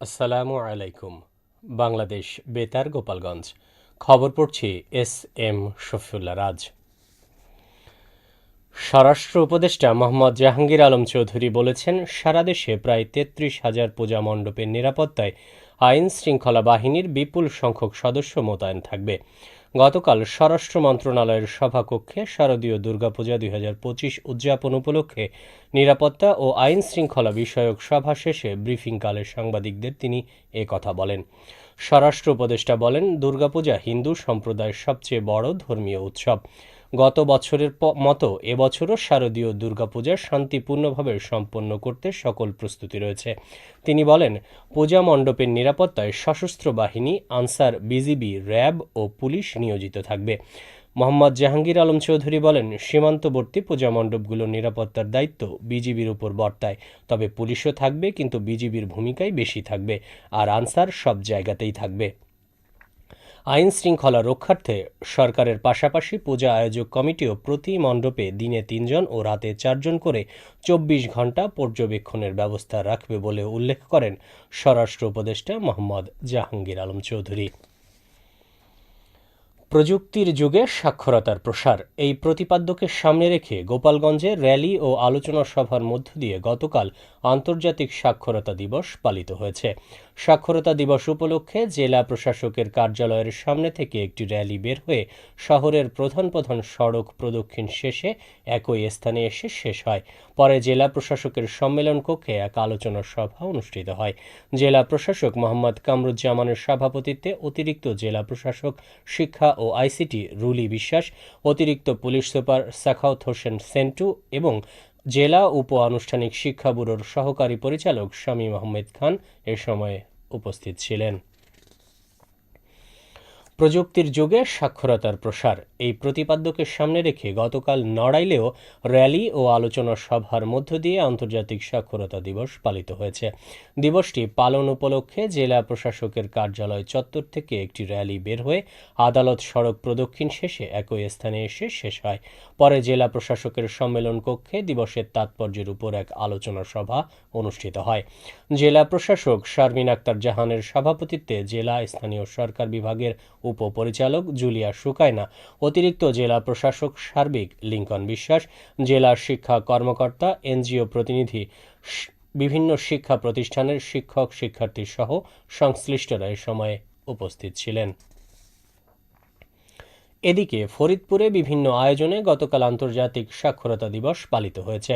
আসসালামু আলাইকুম, বাংলাদেশ বেতার, গোপালগঞ্জ। খবর পড়ছি এস এম শফিউল্লা রাজ। স্বরাষ্ট্র উপদেষ্টা মোহাম্মদ জাহাঙ্গীর আলম চৌধুরী বলেছেন, সারা দেশে প্রায় তেত্রিশ হাজার পূজা মণ্ডপের নিরাপত্তায় আইন শৃঙ্খলা বাহিনীর বিপুল সংখ্যক সদস্য মোতায়েন থাকবে। গতকাল স্বরাষ্ট্র মন্ত্রণালয়ের সভাকক্ষে শারদীয় দুর্গাপূজা দুই হাজার পঁচিশ উদযাপন উপলক্ষে নিরাপত্তা ও আইন শৃঙ্খলা বিষয়ক সভা শেষে ব্রিফিংকালে সাংবাদিকদের তিনি এ কথা বলেন। স্বরাষ্ট্র উপদেষ্টা বলেন, দুর্গাপূজা হিন্দু সম্প্রদায়ের সবচেয়ে বড় ধর্মীয় উৎসব। গত বছরের মতো এবছরও শারদীয় দুর্গাপূজা শান্তিপূর্ণভাবে সম্পন্ন করতে সকল প্রস্তুতি রয়েছে। তিনি বলেন, পূজা মণ্ডপের নিরাপত্তায় সশস্ত্র বাহিনী, আনসার বিজিবি, র্যাব ও পুলিশ নিয়োজিত থাকবে। মোহাম্মদ জাহাঙ্গীর আলম চৌধুরী বলেন, সীমান্তবর্তী পূজা মণ্ডপগুলোর নিরাপত্তার দায়িত্ব বিজিবির উপর বর্তায়। তবে পুলিশও থাকবে, কিন্তু বিজিবির ভূমিকাই বেশি থাকবে, আর আনসার সব জায়গাতেই থাকবে। আইন শৃঙ্খলা রক্ষার্থে সরকারের পাশাপাশি পূজা আয়োজক কমিটিও প্রতি মণ্ডপে দিনে তিনজন ও রাতে চারজন করে চব্বিশ ঘণ্টা পর্যবেক্ষণের ব্যবস্থা রাখবে বলে উল্লেখ করেন স্বরাষ্ট্র উপদেষ্টা মোহাম্মদ জাহাঙ্গীর আলম চৌধুরী। প্রযুক্তির যুগে সাক্ষরতার প্রসার। এই প্রতিপাদ্যকে সামনে রেখে গোপালগঞ্জে র্যালি ও আলোচনা সভার মধ্য দিয়ে গতকাল আন্তর্জাতিক সাক্ষরতা দিবস পালিত হয়েছে। সাক্ষরতা দিবস উপলক্ষে জেলা প্রশাসকের কার্যালয়ের সামনে থেকে একটি র্যালি বের হয়ে শহরের প্রধান প্রধান সড়ক প্রদক্ষিণ শেষে একই স্থানে এসে শেষ হয়। পরে জেলা প্রশাসকের সম্মেলন কক্ষে এক আলোচনা সভা অনুষ্ঠিত হয়। জেলা প্রশাসক মোহাম্মদ কামরুজ্জামানের সভাপতিত্বে অতিরিক্ত জেলা প্রশাসক, শিক্ষা ও আইসিটি রুলি বিশ্বাস, অতিরিক্ত পুলিশ সুপার সাখাউথ হোসেন সেন্টু এবং জেলা উপ আনুষ্ঠানিক শিক্ষা ব্যুরোর সহকারী পরিচালক শামীম আহমেদ খান এ সময় উপস্থিত ছিলেন। প্রযুক্তির যুগে সাক্ষরতার প্রসার। এই প্রতিপাদ্যকে সামনে রেখে গতকাল নড়াইলেও র্যালি ও আলোচনা সভার মধ্য দিয়ে আন্তর্জাতিক সাক্ষরতা দিবস পালিত হয়েছে। দিবসটি পালন উপলক্ষে জেলা প্রশাসকের কার্যালয় চত্বর থেকে একটি র্যালি বের হয়ে আদালত সড়ক প্রদক্ষিণ শেষে একই স্থানে এসে শেষ হয়। পরে জেলা প্রশাসকের সম্মেলন কক্ষে দিবসের তাৎপর্যের উপর এক আলোচনা সভা অনুষ্ঠিত হয়। জেলা প্রশাসক শারমিন আক্তার জাহানের সভাপতিত্বে জেলা স্থানীয় সরকার বিভাগের উপপরিচালক জুলিয়া সুকায়না অতিরিক্ত জেলা প্রশাসক সার্বিক লিঙ্কন বিশ্বাস জেলার শিক্ষা কর্মকর্তা, এনজিও প্রতিনিধি বিভিন্ন শিক্ষা প্রতিষ্ঠানের শিক্ষক শিক্ষার্থী সহ সংশ্লিষ্টরা এ সময়ে উপস্থিত ছিলেন। এদিকে ফরিদপুরে বিভিন্ন আয়োজনে গতকাল আন্তর্জাতিক সাক্ষরতা দিবস পালিত হয়েছে।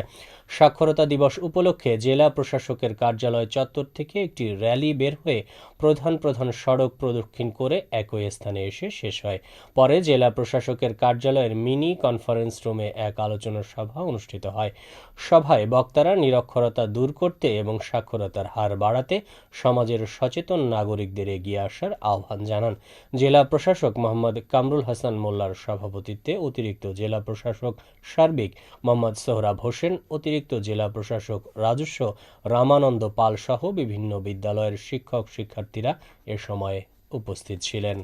সাক্ষরতা দিবস উপলক্ষে জেলা প্রশাসকের কার্যালয় চত্বর থেকে একটি র্যালি বের হয়ে প্রধান প্রধান সড়ক প্রদক্ষিণ করে একই স্থানে এসে শেষ হয়। পরে জেলা প্রশাসকের কার্যালয়ের মিনি কনফারেন্স রুমে এক আলোচনা সভা অনুষ্ঠিত হয়। সভায় বক্তারা নিরক্ষরতা দূর করতে এবং সাক্ষরতার হার বাড়াতে সমাজের সচেতন নাগরিকদের এগিয়ে আসার আহ্বান জানান। জেলা প্রশাসক মোহাম্মদ কামরুল হাসান মোল্লার সভাপতিত্বে অতিরিক্ত জেলা প্রশাসক সার্বিক মোহাম্মদ সোহরাব হোসেন, অতিরিক্ত জেলা প্রশাসক রাজস্ব রামানন্দ পাল সহ বিভিন্ন বিদ্যালয়ের শিক্ষক শিক্ষার্থীরা এ সময় উপস্থিত ছিলেন।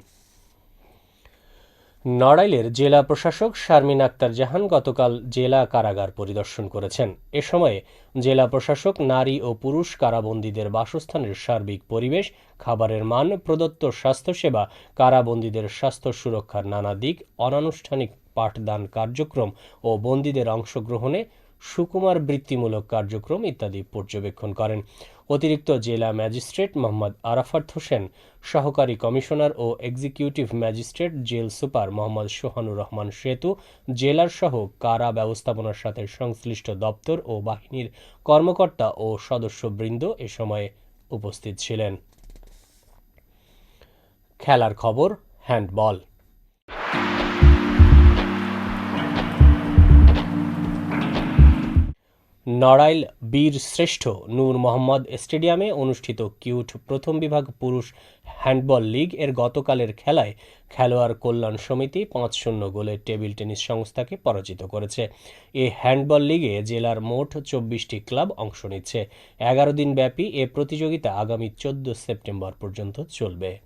নড়াইলের জেলা প্রশাসক শারমিন আক্তার জাহান গতকাল জেলা কারাগার পরিদর্শন করেছেন। এ সময়ে জেলা প্রশাসক নারী ও পুরুষ কারাবন্দীদের বাসস্থানের সার্বিক পরিবেশ, খাবারের মান, প্রদত্ত স্বাস্থ্যসেবা, কারাবন্দীদের স্বাস্থ্য সুরক্ষার নানা দিক, অনানুষ্ঠানিক পাঠদান কার্যক্রম ও বন্দীদের অংশগ্রহণে সুকুমার বৃত্তিমূলক কার্যক্রম ইত্যাদি পর্যবেক্ষণ করেন। অতিরিক্ত জেলা ম্যাজিস্ট্রেট মোহাম্মদ আরাফাত হোসেন, সহকারী কমিশনার ও executive magistrate jail super Mohammad Sohanur Rahman Setu, jailer সহ কারা ব্যবস্থাপনার সাথে সংশ্লিষ্ট দপ্তর ও বাহিনীর কর্মকর্তা ও সদস্যবৃন্দ এ সময় উপস্থিত ছিলেন। খেলার খবর, হ্যান্ডবল নড়াইল বীর শ্রেষ্ঠ নূর মোহাম্মদ স্টেডিয়ামে অনুষ্ঠিত কিউট প্রথম বিভাগ পুরুষ হ্যান্ডবল লিগ এর গতকালের খেলায় খেলোয়াড় কল্যাণ সমিতি পাঁচ শূন্য গোলে টেবিল টেনিস সংস্থাকে পরাজিত করেছে। এই হ্যান্ডবল লিগে জেলার মোট চব্বিশটি ক্লাব অংশ নিচ্ছে। এগারো দিন ব্যাপী এ প্রতিযোগিতা আগামী চোদ্দ সেপ্টেম্বর পর্যন্ত চলবে।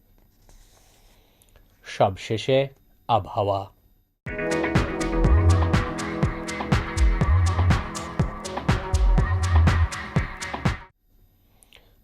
সবশেষে আবহাওয়া।